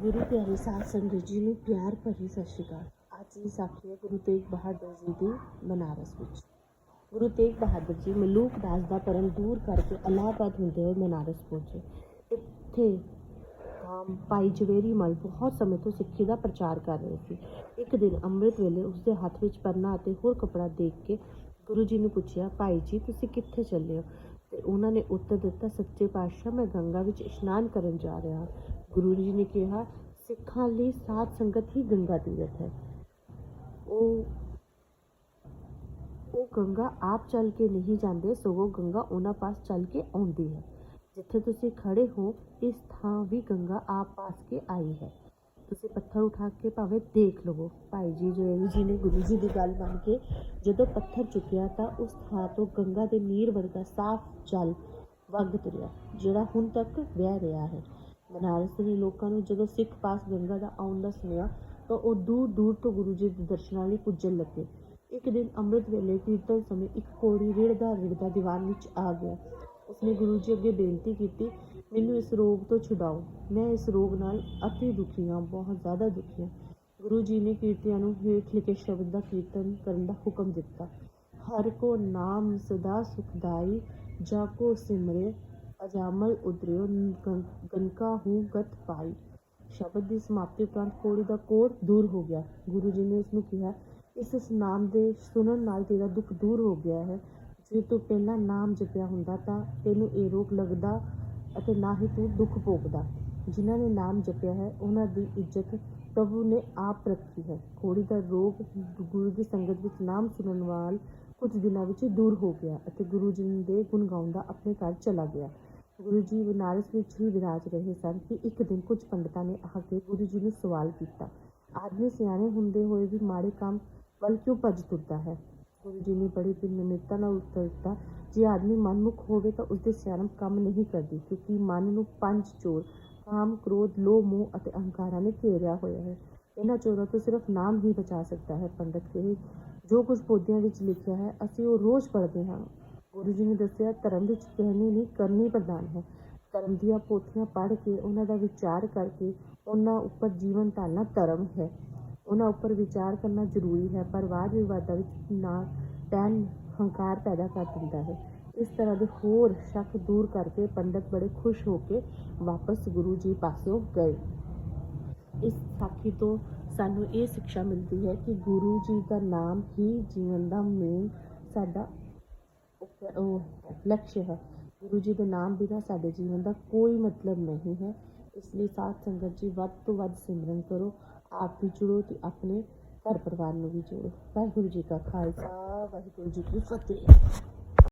ਗੁਰੂ ਪਿਆਰੀ ਸਾਧ ਸੰਗਤ ਜੀ ਨੂੰ ਪਿਆਰ ਭਰੀ ਸਤਿ ਸ਼੍ਰੀ ਅਕਾਲ। ਅੱਜ ਦੀ ਸਾਖੀ ਹੈ ਗੁਰੂ ਤੇਗ ਬਹਾਦਰ ਜੀ ਦੀ ਬਨਾਰਸ ਵਿੱਚ। ਗੁਰੂ ਤੇਗ ਬਹਾਦਰ ਜੀ ਮਲੂਕ ਦਾਸ ਦਾ ਪਰਮ ਦੂਰ ਕਰਕੇ ਇਲਾਹਾਬਾਦ ਹੁੰਦੇ ਹੋਏ ਬਨਾਰਸ ਪਹੁੰਚੇ। ਇੱਥੇ ਆਮ ਭਾਈ ਜਵੇਰੀ ਮਲ ਬਹੁਤ ਸਮੇਂ ਤੋਂ ਸਿੱਖੀ ਦਾ ਪ੍ਰਚਾਰ ਕਰ ਰਹੇ ਸੀ। ਇੱਕ ਦਿਨ ਅੰਮ੍ਰਿਤ ਵੇਲੇ ਉਸਦੇ ਹੱਥ ਵਿੱਚ ਪਰਨਾ ਅਤੇ ਹੋਰ ਕਪੜਾ ਦੇਖ ਕੇ ਗੁਰੂ ਜੀ ਨੂੰ ਪੁੱਛਿਆ, ਭਾਈ ਜੀ, ਤੁਸੀਂ ਕਿੱਥੇ ਚੱਲੇ ਹੋ? ਤੇ ਉਹਨਾਂ ਨੇ ਉੱਤਰ ਦਿੱਤਾ, ਸੱਚੇ ਪਾਤਸ਼ਾਹ, ਮੈਂ ਗੰਗਾ ਵਿੱਚ ਇਸ਼ਨਾਨ ਕਰਨ ਜਾ ਰਿਹਾ ਹਾਂ। ਗੁਰੂ ਜੀ ਨੇ ਕਿਹਾ, ਸਿੱਖਾਂ ਲਈ ਸਾਧ ਸੰਗਤ ਹੀ ਗੰਗਾ ਤੀਰਥ ਹੈ। ਉਹ ਉਹ ਗੰਗਾ ਆਪ ਚੱਲ ਕੇ ਨਹੀਂ ਜਾਂਦੇ, ਸਗੋਂ ਗੰਗਾ ਉਹਨਾਂ ਪਾਸ ਚੱਲ ਕੇ ਆਉਂਦੀ ਹੈ। ਜਿੱਥੇ ਤੁਸੀਂ ਖੜੇ ਹੋ, ਇਸ ਥਾਂ ਵੀ ਗੰਗਾ ਆਪ ਪਾਸ ਕੇ ਆਈ ਹੈ। ਤੁਸੀਂ ਪੱਥਰ ਉਠਾ ਕੇ ਭਾਵੇਂ ਦੇਖ ਲਵੋ। ਭਾਈ ਜੀ ਜਵੇਰੀ ਜੀ ਨੇ ਗੁਰੂ ਜੀ ਦੀ ਗੱਲ ਮੰਨ ਕੇ ਜਦੋਂ ਪੱਥਰ ਚੁੱਕਿਆ ਤਾਂ ਉਸ ਥਾਂ ਤੋਂ ਗੰਗਾ ਦੇ ਨੀਰ ਵਰਗਾ ਸਾਫ਼ ਜਲ ਵਗ ਤੁਰਿਆ, ਜਿਹੜਾ ਹੁਣ ਤੱਕ ਵਹਿ ਰਿਹਾ ਹੈ। ਬਨਾਰਸ ਦੇ ਲੋਕਾਂ ਨੂੰ ਜਦੋਂ ਸਿੱਖ ਪਾਸ ਗੰਗਾ ਦਾ ਆਉਣ ਦਾ ਸੁਣਿਆ ਤਾਂ ਉਹ ਦੂਰ ਦੂਰ ਤੋਂ ਗੁਰੂ ਜੀ ਦੇ ਦਰਸ਼ਨਾਂ ਲਈ ਪੁੱਜਣ ਲੱਗੇ। ਇੱਕ ਦਿਨ ਅੰਮ੍ਰਿਤ ਵੇਲੇ ਕੀਰਤਨ ਸਮੇਂ ਇੱਕ ਕੋੜੀ ਰਿੜਦਾ ਰਿੜਦਾ ਦੀਵਾਨ ਵਿੱਚ ਆ ਗਿਆ। ਉਸਨੇ ਗੁਰੂ ਜੀ ਅੱਗੇ ਬੇਨਤੀ ਕੀਤੀ, ਮੈਨੂੰ ਇਸ ਰੋਗ ਤੋਂ ਛੁਡਾਓ। ਮੈਂ ਇਸ ਰੋਗ ਨਾਲ ਅਤੀ ਦੁਖੀ ਹਾਂ, ਬਹੁਤ ਜ਼ਿਆਦਾ ਦੁਖੀ ਹਾਂ। ਗੁਰੂ ਜੀ ਨੇ ਕੀਰਤੀਆਂ ਨੂੰ ਹੇਠ ਲਿਖੇ ਸ਼ਬਦ ਦਾ ਕੀਰਤਨ ਕਰਨ ਦਾ ਹੁਕਮ ਦਿੱਤਾ। ਹਰ ਕੋ ਨਾਮ ਸਦਾ ਸੁਖਦਾਈ, ਜਾ ਕੋ ਸਿਮਰੇ ਅਜਾਮਲ ਉਦਰਿਓ ਗੰ- ਗੰਕਾ ਹੂੰ ਗਤ ਪਾਈ। ਸ਼ਬਦ ਦੀ ਸਮਾਪਤੀ ਉਪਰੰਤ ਕੋੜੀ ਦਾ ਕੋੜ ਦੂਰ ਹੋ ਗਿਆ। ਗੁਰੂ ਜੀ ਨੇ ਉਸ ਨੂੰ ਕਿਹਾ, ਇਸ ਨਾਮ ਦੇ ਸੁਣਨ ਨਾਲ ਤੇਰਾ ਦੁੱਖ ਦੂਰ ਹੋ ਗਿਆ ਹੈ। ਜੇ ਤੂੰ ਪਹਿਲਾਂ ਨਾਮ ਜਪਿਆ ਹੁੰਦਾ ਤਾਂ ਤੈਨੂੰ ਇਹ ਰੋਗ ਲੱਗਦਾ ਅਤੇ ਨਾ ਹੀ ਤੂੰ ਦੁੱਖ ਭੋਗਦਾ। ਜਿਨ੍ਹਾਂ ਨੇ ਨਾਮ ਜਪਿਆ ਹੈ, ਉਹਨਾਂ ਦੀ ਇੱਜ਼ਤ ਪ੍ਰਭੂ ਨੇ ਆਪ ਰੱਖੀ ਹੈ। ਕੋੜੀ ਦਾ ਰੋਗ ਗੁਰੂ ਦੀ ਸੰਗਤ ਵਿੱਚ ਨਾਮ ਸੁਣਨ ਨਾਲ ਕੁਝ ਦਿਨਾਂ ਵਿੱਚ ਦੂਰ ਹੋ ਗਿਆ ਅਤੇ ਗੁਰੂ ਜੀ ਦੇ ਗੁਣ ਗਾਉਂਦਾ ਆਪਣੇ ਘਰ ਚਲਾ ਗਿਆ। ਗੁਰੂ ਜੀ ਬਨਾਰਸ ਵਿੱਚ ਹੀ ਵਿਰਾਜ ਰਹੇ ਸਨ ਕਿ ਇੱਕ ਦਿਨ ਕੁਝ ਪੰਡਤਾਂ ਨੇ ਆ ਕੇ ਗੁਰੂ ਜੀ ਨੂੰ ਸਵਾਲ ਕੀਤਾ। ਆਦਮੀ ਸਿਆਣੇ ਹੁੰਦੇ ਹੋਏ ਵੀ ਮਾੜੇ ਕੰਮ ਵੱਲ ਕਿਉਂ ਭੱਜ ਤੁਰਦਾ ਹੈ? ਗੁਰੂ ਜੀ ਨੇ ਬੜੀ ਨਿਮਰਤਾ ਨਾਲ ਉੱਤਰ ਦਿੱਤਾ, ਜੇ ਆਦਮੀ ਮਨਮੁਖ ਹੋਵੇ ਤਾਂ ਉਸਦੇ ਸਿਆਣਪ ਕੰਮ ਨਹੀਂ ਕਰਦੀ, ਕਿਉਂਕਿ ਮਨ ਨੂੰ ਪੰਜ ਚੋਰ, ਕਾਮ, ਕ੍ਰੋਧ, ਲੋਭ, ਮੋਹ ਅਤੇ ਅਹੰਕਾਰਾਂ ਨੇ ਘੇਰਿਆ ਹੋਇਆ ਹੈ। ਇਹਨਾਂ ਚੋਰਾਂ ਤੋਂ ਸਿਰਫ ਨਾਮ ਹੀ ਬਚਾ ਸਕਦਾ ਹੈ, ਪੰਡਤ ਕਹੇ। ਜੋ ਕੁਝ ਪੌਦਿਆਂ ਵਿੱਚ ਲਿਖਿਆ ਹੈ, ਅਸੀਂ ਉਹ ਰੋਜ਼ ਪੜ੍ਹਦੇ ਹਾਂ। ਗੁਰੂ ਜੀ ਨੇ ਦੱਸਿਆ, ਧਰਮ ਵਿੱਚ ਕਹਿਣੀ ਨਹੀਂ, ਕਰਨੀ ਪ੍ਰਧਾਨ ਹੈ। ਧਰਮ ਦੀਆਂ ਪੋਥੀਆਂ ਪੜ੍ਹ ਕੇ, ਉਹਨਾਂ ਦਾ ਵਿਚਾਰ ਕਰਕੇ, ਉਹਨਾਂ ਉੱਪਰ ਜੀਵਨ ਢਾਲਣਾ ਧਰਮ ਹੈ। ਉਹਨਾਂ ਉੱਪਰ ਵਿਚਾਰ ਕਰਨਾ ਜ਼ਰੂਰੀ ਹੈ, ਪਰ ਵਾਦ ਵਿਵਾਦਾਂ ਵਿੱਚ ਨਾ ਟੈਨ ਹੰਕਾਰ ਪੈਦਾ ਕਰ ਦਿੰਦਾ ਹੈ। ਇਸ ਤਰ੍ਹਾਂ ਦੇ ਹੋਰ ਸ਼ੱਕ ਦੂਰ ਕਰਕੇ ਪੰਡਤ ਬੜੇ ਖੁਸ਼ ਹੋ ਕੇ ਵਾਪਸ ਗੁਰੂ ਜੀ ਪਾਸੋਂ ਗਏ। ਇਸ ਸਾਖੀ ਤੋਂ ਸਾਨੂੰ ਇਹ ਸਿੱਖਿਆ ਮਿਲਦੀ ਹੈ ਕਿ ਗੁਰੂ ਜੀ ਦਾ ਨਾਮ ਹੀ ਜੀਵਨ ਦਾ ਮੇਨ ਸਾਡਾ ਲਕਸ਼ ਹੈ। ਗੁਰੂ ਜੀ ਦੇ ਨਾਮ ਬਿਨਾਂ ਸਾਡੇ ਜੀਵਨ ਦਾ ਕੋਈ ਮਤਲਬ ਨਹੀਂ ਹੈ। ਇਸ ਲਈ ਸਾਧ ਸੰਗਤ ਜੀ, ਵੱਧ ਤੋਂ ਵੱਧ ਸਿਮਰਨ ਕਰੋ। ਆਪ ਵੀ ਜੁੜੋ ਤੇ ਆਪਣੇ ਘਰ ਪਰਿਵਾਰ ਨੂੰ ਵੀ ਜੋੜੋ। ਵਾਹਿਗੁਰੂ ਜੀ ਕਾ ਖਾਲਸਾ, ਵਾਹਿਗੁਰੂ ਜੀ ਕੀ ਫਤਿਹ।